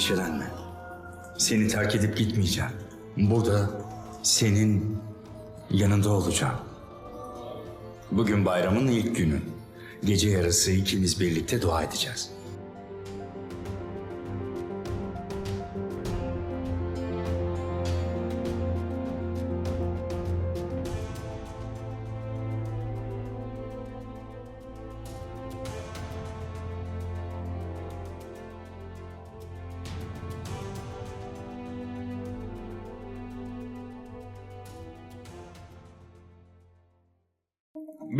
Endişelenme. Seni terk edip gitmeyeceğim. Burada senin yanında olacağım. Bugün bayramın ilk günü. Gece yarısı ikimiz birlikte dua edeceğiz.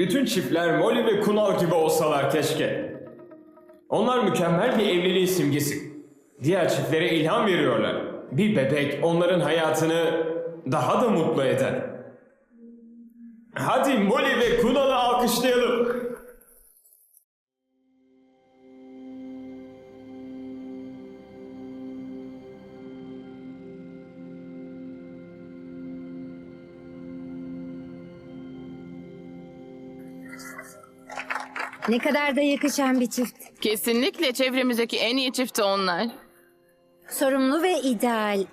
Bütün çiftler Molly ve Kunal gibi olsalar keşke. Onlar mükemmel bir evliliğin simgesi. Diğer çiftlere ilham veriyorlar. Bir bebek onların hayatını daha da mutlu eder. Ne kadar da yakışan bir çift. Kesinlikle çevremizdeki en iyi çifti onlar. Sorumlu ve ideal.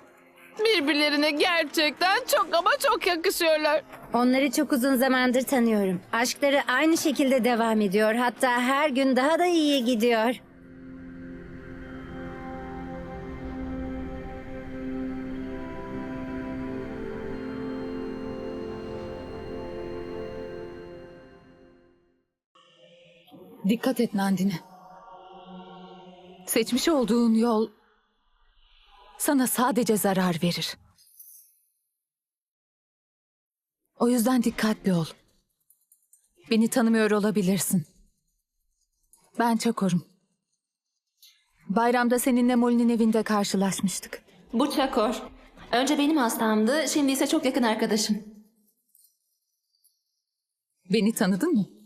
Birbirlerine gerçekten çok ama çok yakışıyorlar. Onları çok uzun zamandır tanıyorum. Aşkları aynı şekilde devam ediyor. Hatta her gün daha da iyiye gidiyor. Dikkat et Nandine. Seçmiş olduğun yol sana sadece zarar verir. O yüzden dikkatli ol. Beni tanımıyor olabilirsin. Ben Çakor'um. Bayramda seninle Molly'nin evinde karşılaşmıştık. Bu Çakor. Önce benim hastamdı, şimdi ise çok yakın arkadaşım. Beni tanıdın mı?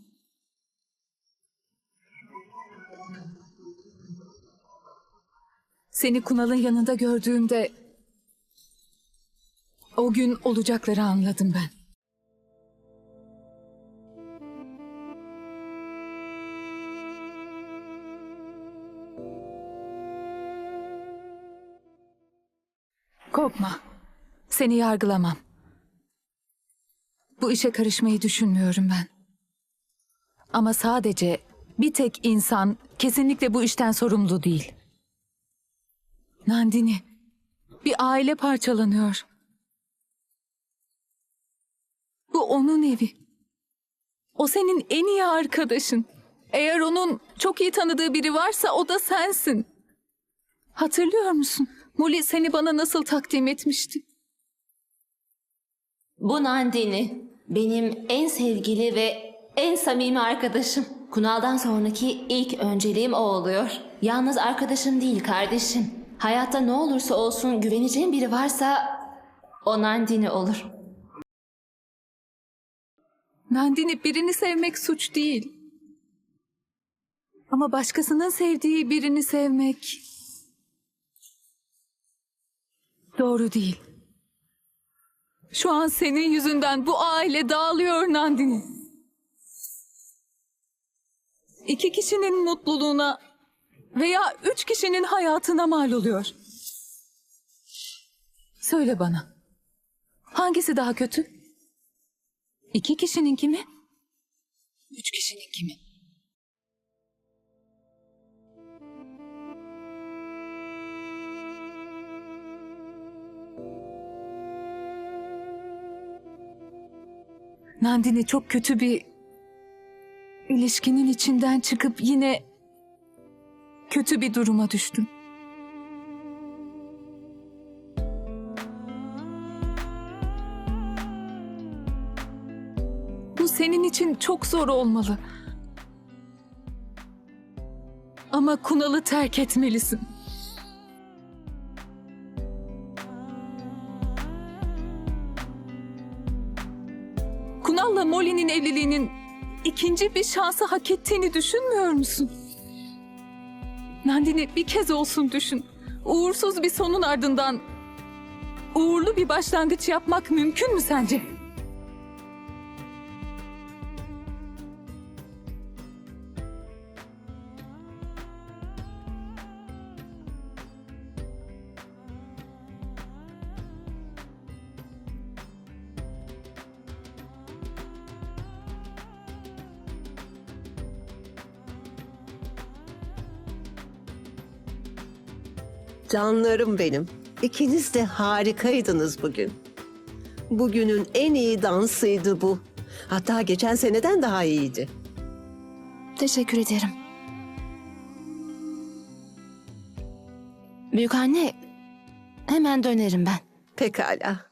Seni Kunal'ın yanında gördüğümde o gün olacakları anladım ben. Korkma. Seni yargılamam. Bu işe karışmayı düşünmüyorum ben. Ama sadece bir tek insan kesinlikle bu işten sorumlu değil. Nandini, bir aile parçalanıyor. Bu onun evi. O senin en iyi arkadaşın. Eğer onun çok iyi tanıdığı biri varsa o da sensin. Hatırlıyor musun? Molly seni bana nasıl takdim etmişti? Bu Nandini. Benim en sevgili ve en samimi arkadaşım. Kunal'dan sonraki ilk önceliğim o oluyor. Yalnız arkadaşım değil kardeşim. Hayatta ne olursa olsun güveneceğim biri varsa o Nandini olur. Nandini birini sevmek suç değil. Ama başkasının sevdiği birini sevmek doğru değil. Şu an senin yüzünden bu aile dağılıyor Nandini. İki kişinin mutluluğuna veya üç kişinin hayatına mal oluyor. Söyle bana. Hangisi daha kötü? İki kişininki mi? Üç kişininki mi? Nandini çok kötü bir ilişkinin içinden çıkıp yine kötü bir duruma düştün. Bu senin için çok zor olmalı. Ama Kunal'ı terk etmelisin. Kunal'la Molly'nin evliliğinin ikinci bir şansı hak ettiğini düşünmüyor musun? Nandini bir kez olsun düşün. Uğursuz bir sonun ardından uğurlu bir başlangıç yapmak mümkün mü sence? Canlarım benim. İkiniz de harikaydınız bugün. Bugünün en iyi dansıydı bu. Hatta geçen seneden daha iyiydi. Teşekkür ederim. Büyük anne, hemen dönerim ben. Pekala.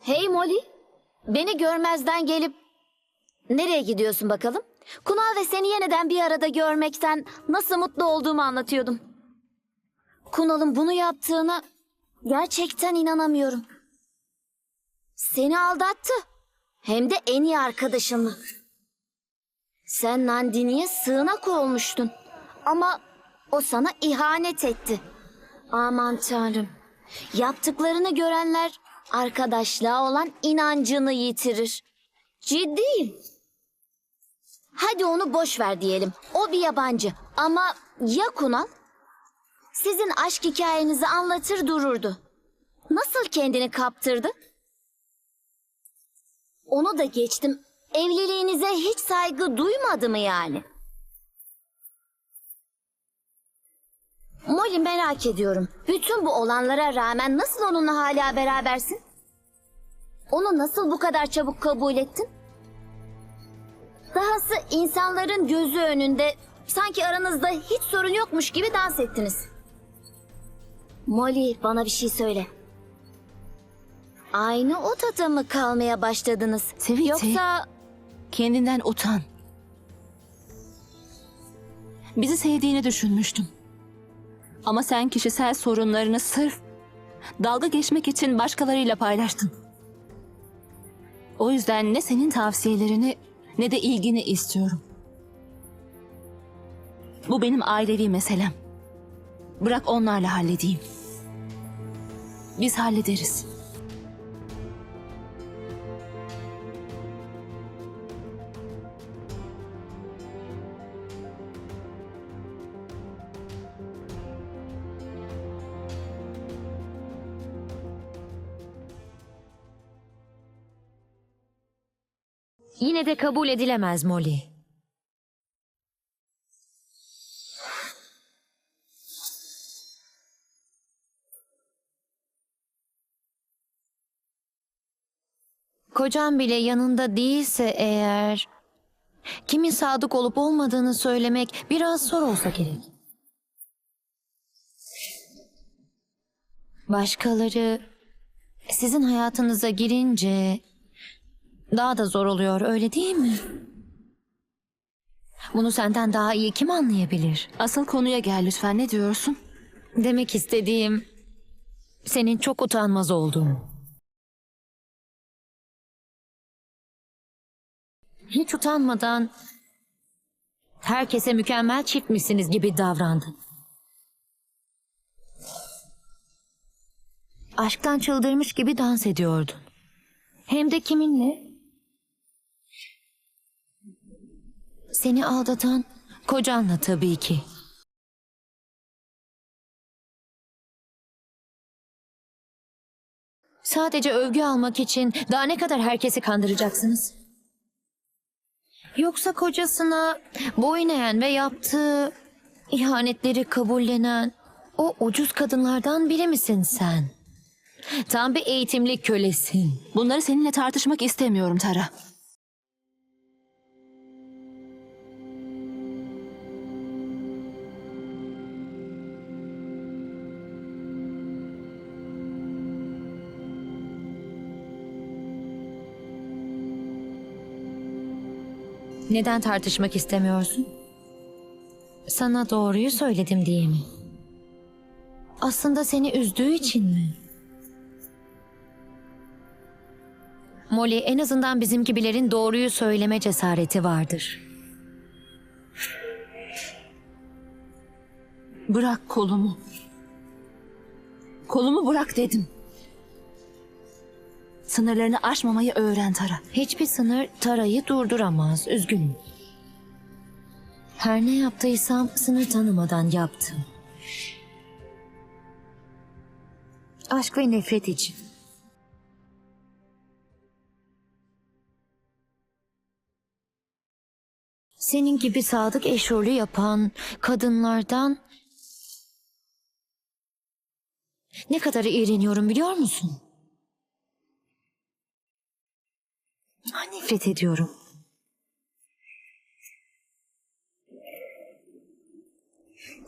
Hey Molly, beni görmezden gelip nereye gidiyorsun bakalım? Kunal ve seni yeniden bir arada görmekten nasıl mutlu olduğumu anlatıyordum. Kunal'ın bunu yaptığına gerçekten inanamıyorum. Seni aldattı. Hem de en iyi arkadaşınla. Sen Nandini'ye sığınak olmuştun. Ama o sana ihanet etti. Aman tanrım. Yaptıklarını görenler arkadaşlığa olan inancını yitirir. Ciddiyim. Hadi onu boş ver diyelim. O bir yabancı. Ama ya Kunal? Sizin aşk hikayenizi anlatır dururdu. Nasıl kendini kaptırdı? Onu da geçtim. Evliliğinize hiç saygı duymadı mı yani? Molly merak ediyorum. Bütün bu olanlara rağmen nasıl onunla hala berabersin? Onu nasıl bu kadar çabuk kabul ettin? Dahası insanların gözü önünde sanki aranızda hiç sorun yokmuş gibi dans ettiniz. Molly bana bir şey söyle. Aynı odada mı kalmaya başladınız? Sweetie. Yoksa Kendinden utan. Bizi sevdiğini düşünmüştüm. Ama sen kişisel sorunlarını sırf dalga geçmek için başkalarıyla paylaştın. O yüzden ne senin tavsiyelerini ne de ilgini istiyorum. Bu benim ailevi meselem. Bırak onlarla halledeyim. Biz hallederiz. Yine de kabul edilemez Molly. kocan bile yanında değilse eğer... Kimin sadık olup olmadığını söylemek biraz zor olsa gerek. Başkaları sizin hayatınıza girince daha da zor oluyor öyle değil mi? Bunu senden daha iyi kim anlayabilir? Asıl konuya gel lütfen ne diyorsun? Demek istediğim senin çok utanmaz olduğun. Hiç utanmadan herkese mükemmel çiftmişsiniz gibi davrandın. Aşktan çıldırmış gibi dans ediyordun. Hem de kiminle? Seni aldatan kocanla tabii ki. Sadece övgü almak için daha ne kadar herkesi kandıracaksınız? Yoksa kocasına boyun eğen ve yaptığı ihanetleri kabullenen o ucuz kadınlardan biri misin sen? Tam bir eğitimli kölesin. Bunları seninle tartışmak istemiyorum Tara. Neden tartışmak istemiyorsun? Sana doğruyu söyledim diye mi? Aslında seni üzdüğü için mi? Molly en azından bizim gibilerin doğruyu söyleme cesareti vardır. Bırak kolumu. Kolumu bırak dedim. Sınırlarını aşmamayı öğren Tara. Hiçbir sınır Tara'yı durduramaz. Üzgünüm. Her ne yaptıysam sınır tanımadan yaptım. Aşk ve nefret için. Senin gibi sadık eşrolü yapan kadınlardan ne kadar iğreniyorum biliyor musun? Nefret ediyorum.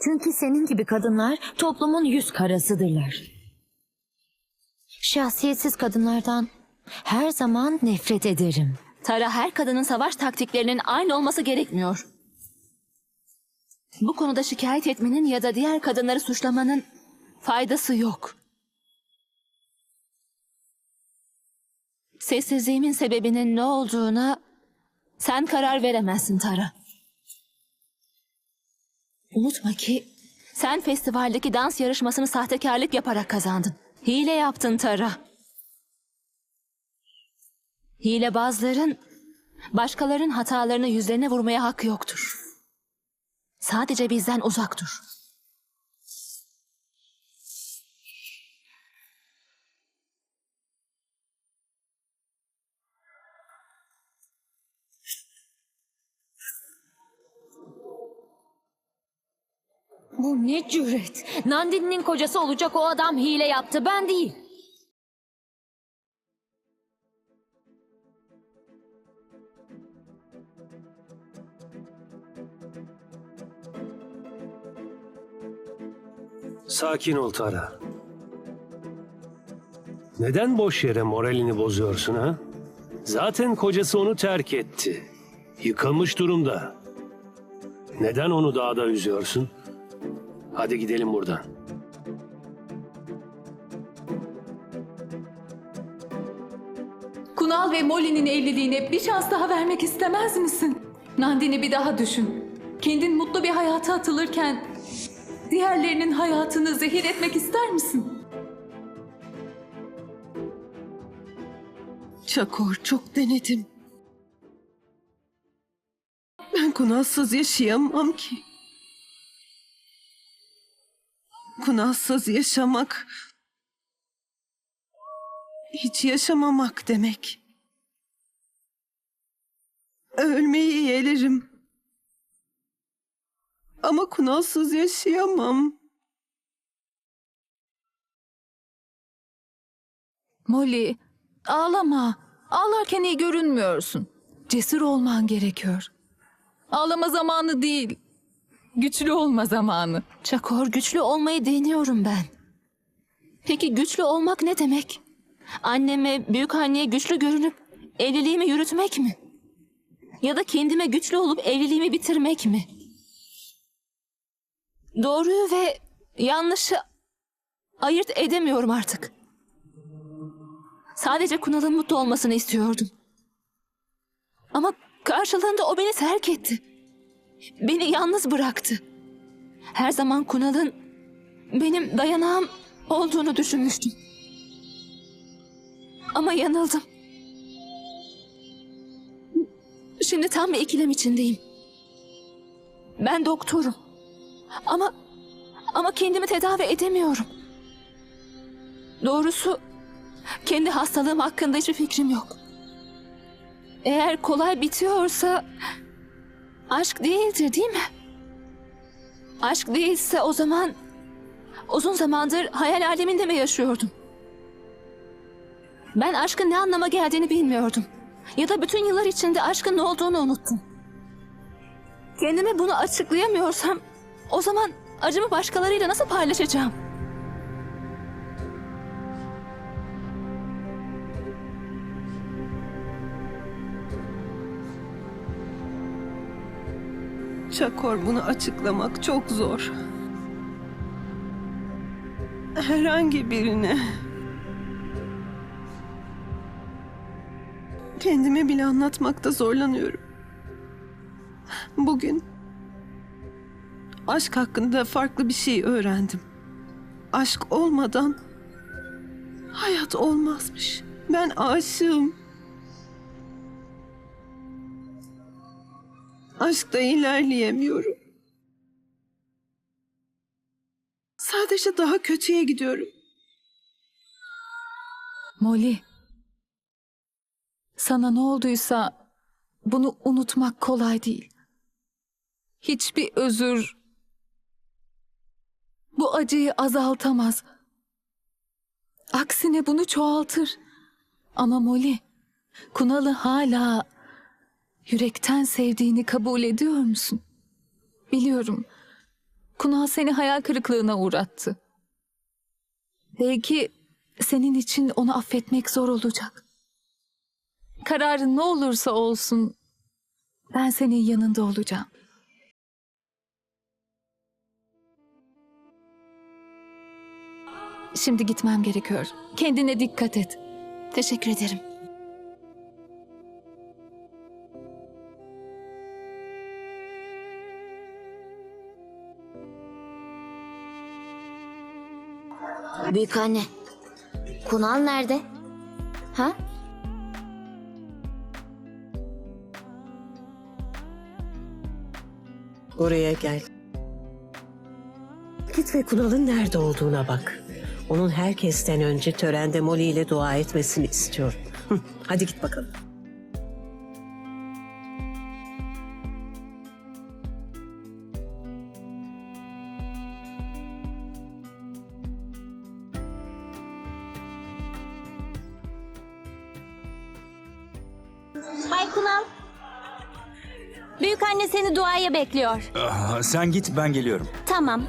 Çünkü senin gibi kadınlar toplumun yüz karasıdırlar. Şahsiyetsiz kadınlardan her zaman nefret ederim. Tara her kadının savaş taktiklerinin aynı olması gerekmiyor. Bu konuda şikayet etmenin ya da diğer kadınları suçlamanın faydası yok. Sessizliğimin sebebinin ne olduğuna sen karar veremezsin Tara. Unutma ki sen festivaldeki dans yarışmasını sahtekarlık yaparak kazandın. Hile yaptın Tara. Hilebazların başkalarının hatalarını yüzlerine vurmaya hakkı yoktur. Sadece bizden uzak dur. Bu ne cüret? Nandini'nin kocası olacak o adam hile yaptı ben değil. Sakin ol Tara. Neden boş yere moralini bozuyorsun ha? Zaten kocası onu terk etti. Yıkılmış durumda. Neden onu daha da üzüyorsun? Hadi gidelim buradan. Kunal ve Molly'nin evliliğine bir şans daha vermek istemez misin? Nandini bir daha düşün. Kendin mutlu bir hayata atılırken diğerlerinin hayatını zehir etmek ister misin? Çakor çok denedim. Ben Kunalsız yaşayamam ki. Kunalsız yaşamak hiç yaşamamak demek. Ölmeyi yeğlerim. Ama Kunalsız yaşayamam. Molly, ağlama. Ağlarken iyi görünmüyorsun. Cesur olman gerekiyor. Ağlama zamanı değil. Güçlü olma zamanı. Çakor güçlü olmayı deniyorum ben. Peki güçlü olmak ne demek? Anneme, büyük anneye güçlü görünüp evliliğimi yürütmek mi? Ya da kendime güçlü olup evliliğimi bitirmek mi? Doğruyu ve yanlışı ayırt edemiyorum artık. Sadece Kunal'ın mutlu olmasını istiyordum. Ama karşılığında o beni terk etti. Beni yalnız bıraktı. Her zaman Kunal'ın benim dayanağım olduğunu düşünmüştüm. Ama yanıldım. Şimdi tam bir ikilem içindeyim. Ben doktorum. Ama ama kendimi tedavi edemiyorum. Doğrusu kendi hastalığım hakkında hiçbir fikrim yok. Eğer kolay bitiyorsa aşk değildir değil mi? Aşk değilse o zaman uzun zamandır hayal aleminde mi yaşıyordum? Ben aşkın ne anlama geldiğini bilmiyordum. Ya da bütün yıllar içinde aşkın ne olduğunu unuttum. Kendime bunu açıklayamıyorsam o zaman acımı başkalarıyla nasıl paylaşacağım? Çakor bunu açıklamak çok zor. Herhangi birine. Kendime bile anlatmakta zorlanıyorum. Bugün aşk hakkında farklı bir şey öğrendim. Aşk olmadan hayat olmazmış. Ben aşığım. Aşkta ilerleyemiyorum. Sadece daha kötüye gidiyorum. Molly. Sana ne olduysa bunu unutmak kolay değil. hiçbir özür bu acıyı azaltamaz. Aksine bunu çoğaltır. Ama Molly, Kunal'ı hala yürekten sevdiğini kabul ediyor musun? Biliyorum. Kunal seni hayal kırıklığına uğrattı. Belki senin için onu affetmek zor olacak. Kararın ne olursa olsun ben senin yanında olacağım. Şimdi gitmem gerekiyor. Kendine dikkat et. Teşekkür ederim. Büyük anne. Kunal nerede? Ha? Buraya gel. Git ve Kunal'ın nerede olduğuna bak. Onun herkesten önce törende Molly ile dua etmesini istiyorum. Hadi git bakalım. Bekliyor. Ah, sen git ben geliyorum. Tamam.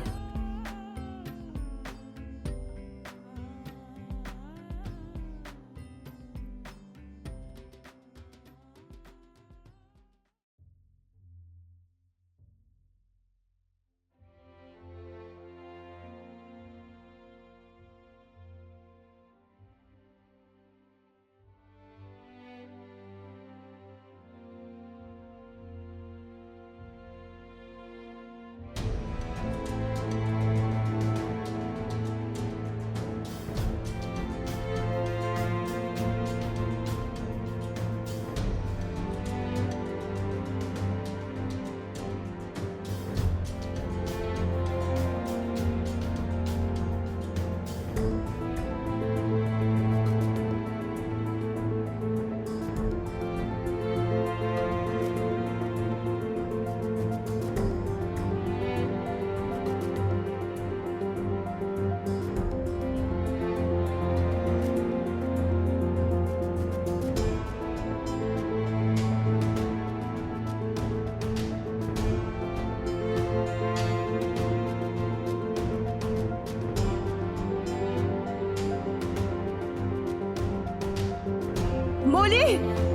Molly!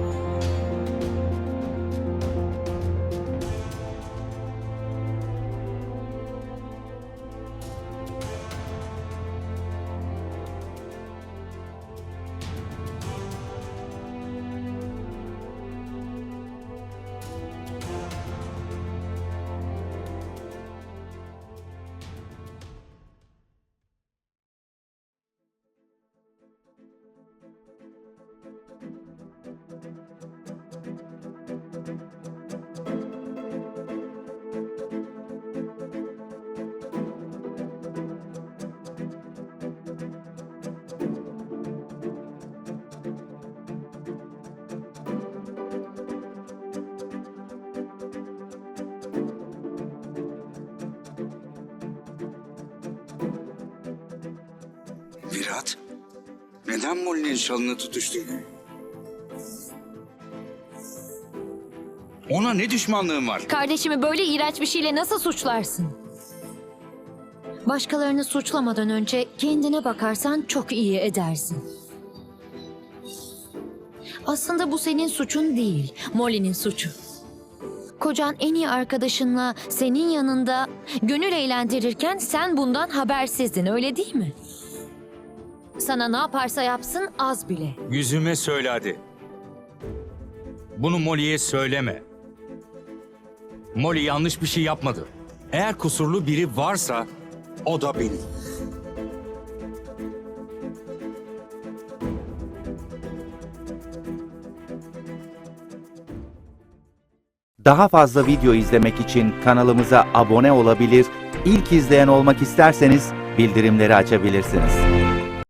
Virat, neden Molly'nin şalını tutuştun? Ona ne düşmanlığın var? Kardeşimi böyle iğrenç bir şeyle nasıl suçlarsın? Başkalarını suçlamadan önce kendine bakarsan çok iyi edersin. Aslında bu senin suçun değil, Molly'nin suçu. Kocan en iyi arkadaşınla senin yanında gönül eğlendirirken sen bundan habersizdin öyle değil mi? Sana ne yaparsa yapsın az bile. Yüzüme söyle hadi. Bunu Molly'ye söyleme. Molly yanlış bir şey yapmadı. Eğer kusurlu biri varsa o da benim. Daha fazla video izlemek için kanalımıza abone olabilir, ilk izleyen olmak isterseniz bildirimleri açabilirsiniz.